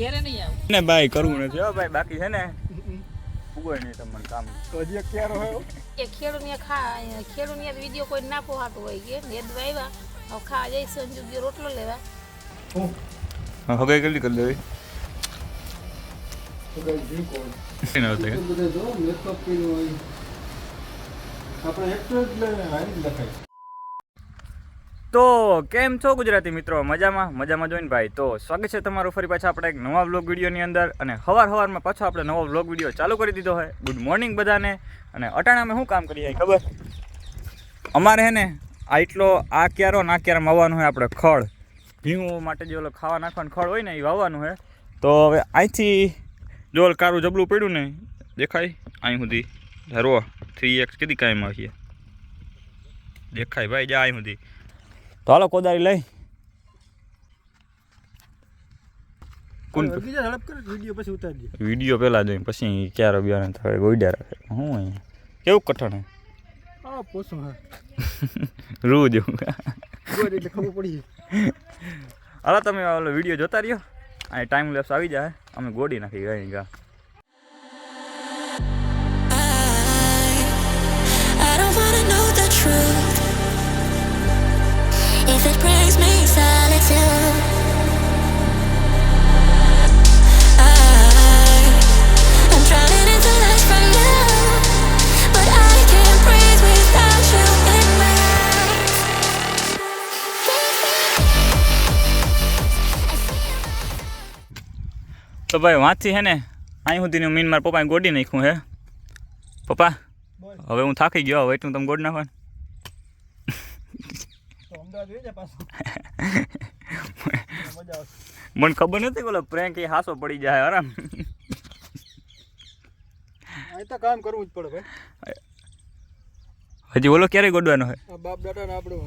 ઘેરે નહીં આવું. ને ભાઈ કરવું નથી. હો ભાઈ બાકી છે ને ઉગોય નહીં તમને કામ. તો હજી એક હોય એ ખેડૂને ખા ખેડૂને વીડિયો કોઈ ના પોહાતું હોય કે ને દવા આવ્યા. હવે ખા જઈ સંજુ ગયો રોટલો લેવા. હા? હવે કેટલી કરી હોય. આપણે હારી જ લખાય. તો કેમ છો ગુજરાતી મિત્રો? મજામાં? મજામાં જોઈને ભાઈ. તો સ્વાગત છે તમારું ફરી પાછા આપણે એક નવા વ્લોગ વિડીયોની અંદર. અને હવાર હવારમાં પાછો આપણે નવો વ્લોગ વીડિયો ચાલુ કરી દીધો હોય ગુડ મોર્નિંગ બધાને. અને અટાણા અમે શું કામ કરીએ ખબર? અમારે હે ને આ એટલો આ ક્યારો ના ક્યારામાં હોય આપણે ખળ. ભીંગું માટે જે ઓલો ખાવા નાખવાનું ખળ હોય ને એ વાવવાનું હોય તો હવે અહીંથી જો કારું જબલું પડ્યું ને, દેખાય? અહીં સુધી. ધરવો થ્રી એક્સ કીધી કાંઈમાં છીએ દેખાય ભાઈ, જા અહીં સુધી. તો હાલો કોદારી લઈ. વીડિયો પછી ઉતારજે વીડિયો પહેલાં જોઈ પછી ક્યારે બિયારણ થાય ગોઈડા રાખે. હું અહીંયા? કેવું કઠણ રૂ જેવું હાલો તમે ઓલો વીડિયો જોતા રહ્યો. અહીં ટાઈમ લેપ્સ આવી જાય. અમે ગોડી નાખી ગઈ ગા. I don't wanna know the truth. If it brings me solitude, I, I'm drowning into life from you, but I can't breathe without you in my તો ભાઈ વાંચી હે ને અહીં સુધીનું મીન મારા પપ્પાએ ગોડી નાખ્યું હે પપ્પા બોલ હવે હું થાકી ગયો હવે એટલું તમે ગોડ નાખો મને ખબર નથી બોલો પ્રેન્ક એ હાસો પડી જાય આરામ તો કામ કરવું જ પડે ભાઈ. હજી ઓલો ક્યારે ગોડવાનો હોય? બાપ દાદા ને આપણું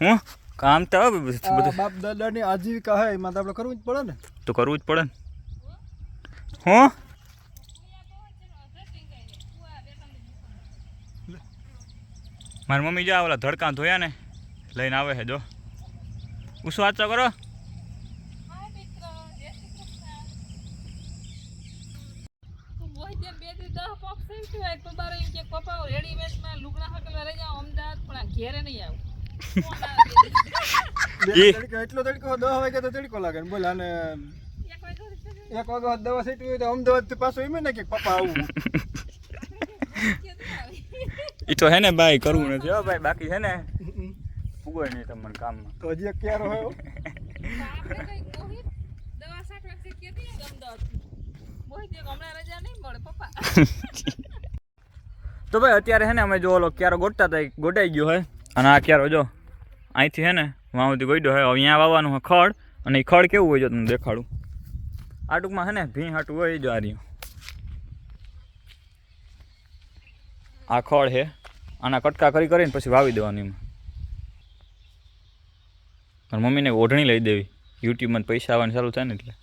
હું કામ તો હવે દાદા ની બાપ દાદાની આજીવિકા હોય એમાં તો આપણે કરવું જ પડે ને. તો કરવું જ પડે ને. હું? મારી મમ્મી જા ઓલા ધડકા ધોયા ને. લઈને આવે છે જો. ઉસો વાંચો કરો. ઘેરે નહીં આવું. એટલો તડકો દવા વાગે તો તડકો લાગે ને બોલ એક વાગે દવા સીટી હોય તો અમદાવાદથી પાછો એમ ને કે પપ્પા આવું. એ તો હે ને ભાઈ કરવું નથી. હો ભાઈ બાકી છે ને. ઉગોય નહીં તમને કામમાં. તો હજી ક્યારો હોય તો ભાઈ અત્યારે હે ને અમે જો ઓલો ક્યારો ગોટતા હતા ગોટાઈ ગયો હોય અને આ ક્યારો જો અહીંથી હે ને વાં સુધી ગોઈડો હોય હવે અહીંયા વાવવાનું હોય ખડ અને એ ખડ કેવું હોય જો તમને દેખાડું. આ ટૂંકમાં હે ને ભીં હાટું હોય એ જો આ રહ્યું આ ખડ હે આના કટકા કરી કરીને પછી વાવી દેવાની એમાં. મારી મમ્મીને ઓઢણી લઈ દેવી. યુટ્યુબમાં પૈસા આવવાનું ચાલુ થાય ને એટલે.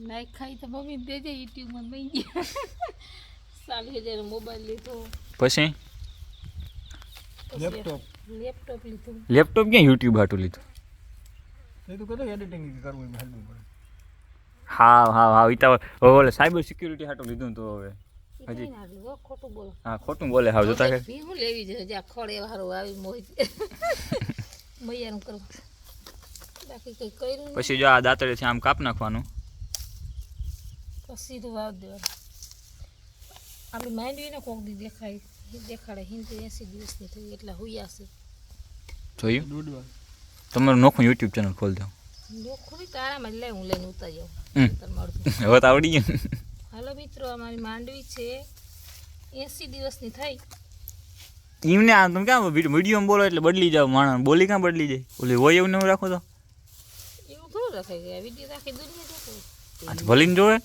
નાઈ ખાઈ તો મમ્મી દેજે યુટ્યુબમાં બની ગયા. સાલી હજાર મોબાઈલ લીધો. પછી? લેપટોપ લેપટોપ લીધું. લેપટોપ ક્યાં યુટ્યુબ હાટું લીધું? એ તો કહેતો એડિટિંગ કરવું એમાં પડે. હા હા હા ઈ તો ઓલે સાયબર સિક્યુરિટી હાટું લીધું તો હવે. હજી. કઈ ના લીધું, હો, ખોટું બોલે. હા ખોટું બોલે હા જોતા કે હું. લેવી છે જ્યાં ખોળ હારું આવી મોહિત મૈયાનું કરું બાકી કઈ કર્યું પછી જો આ દાંતળેથી આમ કાપ નાખવાનું. પછી તો વાવ દેવાનું. આપણે માંડવી ને કોક દી દેખાય દેખાડે. હિન્દી એસી દિવસની થઈ એટલે હુયા છે. જોયું? તમારું નોખું યુટ્યુબ ચેનલ ખોલ દો. નોખું તારામાં જ લઈ હું લઈને ઉતાર જાઉં હવે તો આવડી ગયું. હાલો મિત્રો અમારી માંડવી છે એસી દિવસની થઈ. એમને આ તમે ક્યાં વીડિયો બોલો એટલે બદલી જાવ માણસ. બોલી ક્યાં બદલી જાય? ઓલી હોય એવું નહીં રાખો તો. એવું થોડું રખાય ગયા વીડિયો રાખી દુનિયા આ ભલીને જોવે.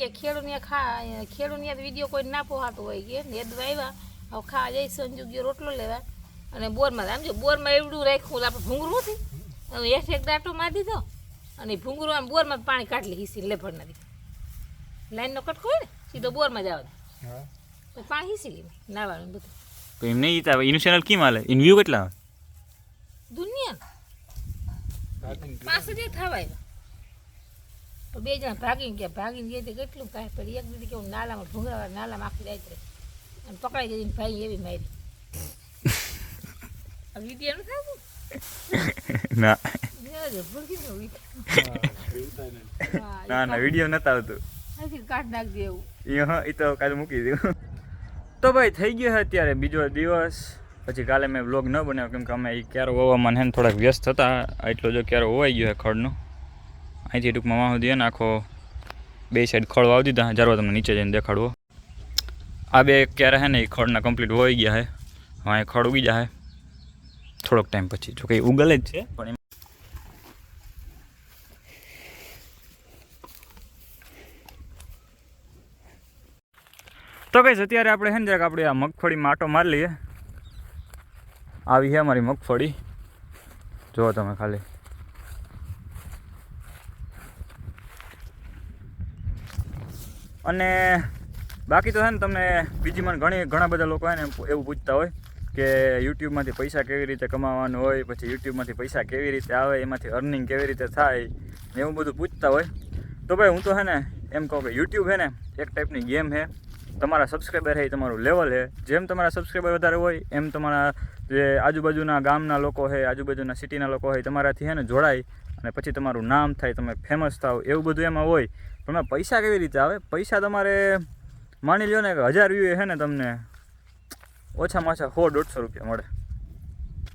કે ખેડૂને ખા ખેડૂને વીડિયો કોઈ ના પોહાતો હોય કે. ને દવા આવ્યા હવે ખા જઈ સંજુગ્યો રોટલો લેવા. અને બોરમાં આમ જો બોરમાં એવડું રાખ્યું આપણે ભૂંગરું નથી. એક એક દાંટો મારી દીધો. અને ભૂંગરું આમ બોરમાં પાણી કાઢી હિસી લેફડ નથી લાઈનનો કટકો હોય ને સીધો બોરમાં જ દે પાણી હિસી લે નાવાનું બધું. તો એમ નહીં તા એનું ચેનલ કેમ હાલે? વ્યૂ કેટલા આવે? દુનિયા પાસે જે થવા આવ્યા તો બે જણા ભાગીને ગયા. ભાગીને ગયા કેટલું કાંઈ પડી એક દીધી કે હું નાલામાં ભૂંગળા નાલામાં આખી જાય રહી. અને પકડાઈ ગઈ ભાઈ એવી મારી. વિદ્યા નું થાય આવતું ના. નો ના ના વીડિયો નતા આવતું. કાઢ નાખ એવું. એ હા એ તો કાલે મૂકી દઉં તો ભાઈ, થઈ ગયો છે અત્યારે બીજો દિવસ. પછી કાલે મેં વ્લોગ ન બનાવ્યો, કેમ કે અમે એ ક્યારો હોવામાં ને થોડાક વ્યસ્ત હતા. એટલો જો ક્યારો હોવાઈ ગયો છે ખડનો. અહીંથી ટૂંકમાં વાહો દઈએ આખો બે સાઈડ ખડ વાવી દીધા જ્યારે તમને નીચે જઈને દેખાડવો. આ બે ક્યારે હે ને એ ખડના કમ્પ્લીટ હોઈ ગયા છે. હા એ ખડ ઉગી જાય થોડોક ટાઈમ પછી. જો કે ઉગલે જ છે, પણ તો કઈ અત્યારે આપણે છે ને જરાક આપણે આ મગફળીમાં આટો મારી લઈએ. આવી છે અમારી મગફળી. જુઓ તમે ખાલી. અને બાકી તો છે ને તમને બીજી મને ઘણી ઘણા બધા લોકો છે ને એવું પૂછતા હોય કે યુટ્યુબમાંથી પૈસા કેવી રીતે કમાવાનું હોય, પછી યુટ્યુબમાંથી પૈસા કેવી રીતે આવે, એમાંથી અર્નિંગ કેવી રીતે થાય એવું બધું પૂછતા હોય. તો ભાઈ હું તો છે ને એમ કહું કે યુટ્યુબ છે ને એક ટાઈપની ગેમ છે. તમારા સબસ્ક્રાઈબર એ તમારું લેવલ છે જેમ તમારા સબસ્ક્રાઈબર વધારે હોય, એમ તમારા જે આજુબાજુના ગામના લોકો છે આજુબાજુના સિટીના લોકો હોય તમારાથી છે ને જોડાય અને પછી તમારું નામ થાય, તમે ફેમસ થાવ એવું બધું એમાં હોય. પણ એમાં પૈસા કેવી રીતે આવે? પૈસા તમારે માની લ્યો ને કે હજાર વ્યૂ છે ને તમને ઓછામાં ઓછા સો, દોઢસો રૂપિયા મળે.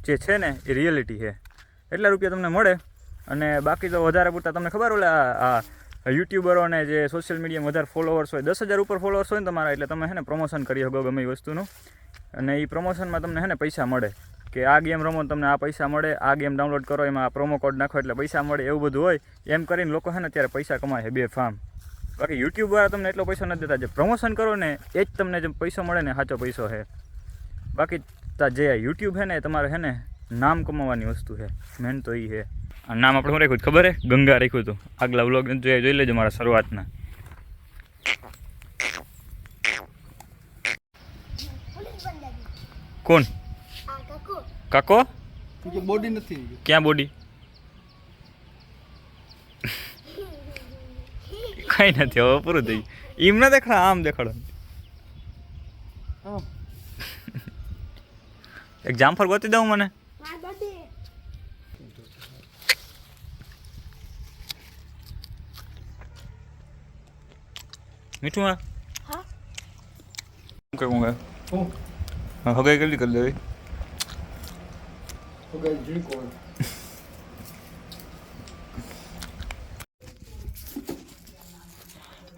જે છે ને એ રિયલિટી છે એટલા રૂપિયા તમને મળે અને બાકી તો વધારે પૂરતા તમને ખબર ઓલા આ યુટ્યુબરોને જે સોશિયલ મીડિયામાં વધારે ફોલોવર્સ હોય, દસ હજાર ઉપર ફોલોવર્સ હોય ને તમારા, એટલે તમે છે ને પ્રમોશન કરી શકો ગમે એ વસ્તુનું. અને એ પ્રમોશનમાં તમને છે ને પૈસા મળે. કે આ ગેમ રમો તમને આ પૈસા મળે, આ ગેમ ડાઉનલોડ કરો, એમાં પ્રોમો કોડ નાખો એટલે પૈસા મળે એવું બધું હોય. એમ કરીને લોકો છે ને અત્યારે પૈસા કમાય છે, બે ફાર્મ બાકી યુટ્યુબ દ્વારા તમને એટલો પૈસો નથી દેતા. જે પ્રમોશન કરો ને, એ જ તમને જે પૈસો મળે ને સાચો પૈસો છે. બાકી જે યુટ્યુબ છે ને તમારે છે ને નામ કમાવાની વસ્તુ છે. મેન તો એ છે. આ નામ આપણે શું રાખ્યું ખબર હે? ગંગા રાખ્યું હતું. આગલા વ્લોગ જોઈ જોઈ લેજો મારા શરૂઆતના. કોણ? કાકો? બોડી નથી ક્યાં બોડી કઈ નથી હવે પૂરું થઈ એમ ના દેખાડ આમ દેખાડો. એક જામફળ ગોતી દઉં મને? મીઠું હા. હા શું કરવું હું? હું હગાઈ કેટલી કરી દેવી?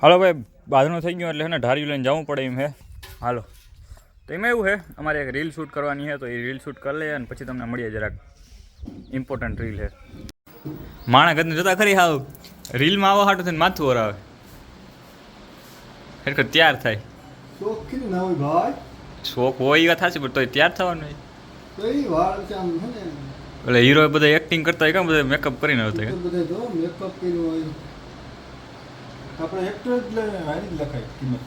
હાલો ભાઈ બાંધણું થઈ ગયો એટલે ને ઢારી લઈને જવું પડે એમ હે. હાલો. તો એમાં એવું છે અમારે એક રીલ શૂટ કરવાની છે તો એ રીલ શૂટ કરી લઈએ અને પછી તમને મળીએ જરાક. ઇમ્પોર્ટન્ટ રીલ છે માણા ઘરને જતા ખરી હાવ. રીલમાં આવો હાટું થઈને માથું ઓરાવે. ખરેખર તૈયાર થાય. શોખ કીધું ના હોય ભાઈ. શોખ હોય એ વાત પણ તોય તૈયાર થવાનું હોય. કઈ વાળ છે આમ છે ને. એટલે હીરો બધા એક્ટિંગ કરતા હોય કેમ બધા મેકઅપ કરીને આવતા તો બધા જો મેકઅપ કર્યું હોય. આપણે એક્ટર એટલે હારી લખાય કિંમત.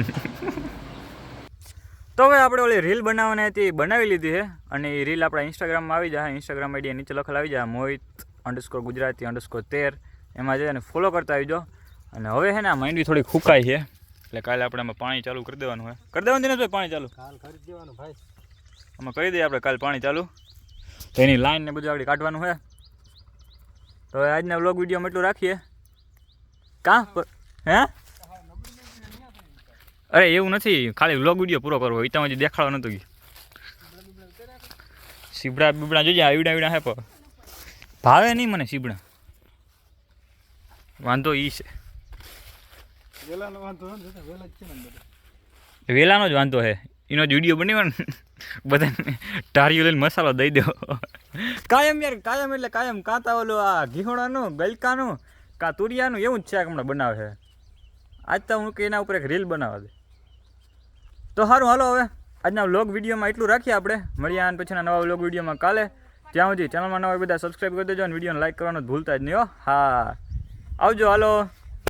તો હવે આપણે ઓલી રીલ બનાવવાની હતી એ બનાવી લીધી છે. અને એ રીલ આપણા ઇન્સ્ટાગ્રામમાં આવી જાય ઇન્સ્ટાગ્રામ આઈડી નીચે લખેલ આવી જાય મોહિત અંડરસ્કોર ગુજરાતી અંડરસ્કોર તેર. એમાં જઈને ફોલો કરતા આવી જાઓ અને હવે છે ને આ માંડવી થોડી ફૂંકાય છે. એટલે કાલે આપણે આમાં પાણી ચાલુ કરી દેવાનું હોય. કરી દેવાનું દિનેશભાઈ પાણી ચાલુ? કાલ કરી દેવાનું ભાઈ. આમાં કરી દઈએ આપણે કાલે પાણી ચાલુ. તો એની લાઈન ને બધું આપણે કાઢવાનું હોય. તો હવે આજના વ્લોગ વિડીયોમાં એટલું રાખીએ. કાં? હે? અરે એવું નથી. ખાલી વ્લોગ વીડિયો પૂરો કરવો. ઈતામાં જે દેખાડવા નતું ગયું. સીબડા બીબડા જોજે આવડા આવડા હે પણ. ભાવે નહીં મને સીબડા. વાંધો ઈ છે. વેલાનો વાંધો નથી વેલા જ છે ને બધા વેલાનો જ વાંધો છે એનો જ વીડિયો બન્યો ને. બધાને ટારીઓ લઈને મસાલો દઈ દો. કાયમ યાર કાયમ એટલે કાયમ. કાંતા ઓલું આ ઘીહોણાનું ગલકાનું કાં તુરિયાનું એવું જ છે હમણાં બનાવે છે. આજ તો હું કે એના ઉપર એક રીલ બનાવવા દે તો સારું હાલો હવે. આજના વ્લોગ વિડીયોમાં એટલું રાખીએ આપણે. મળીએ આને પછીના નવા વ્લોગ વિડીયોમાં કાલે. ત્યાં સુધી ચેનલમાં નવા બધા સબસ્ક્રાઈબ કરી દેજો અને વિડીયોને લાઈક કરવાનું ભૂલતા જ નહીં હો. હા. આવજો હાલો.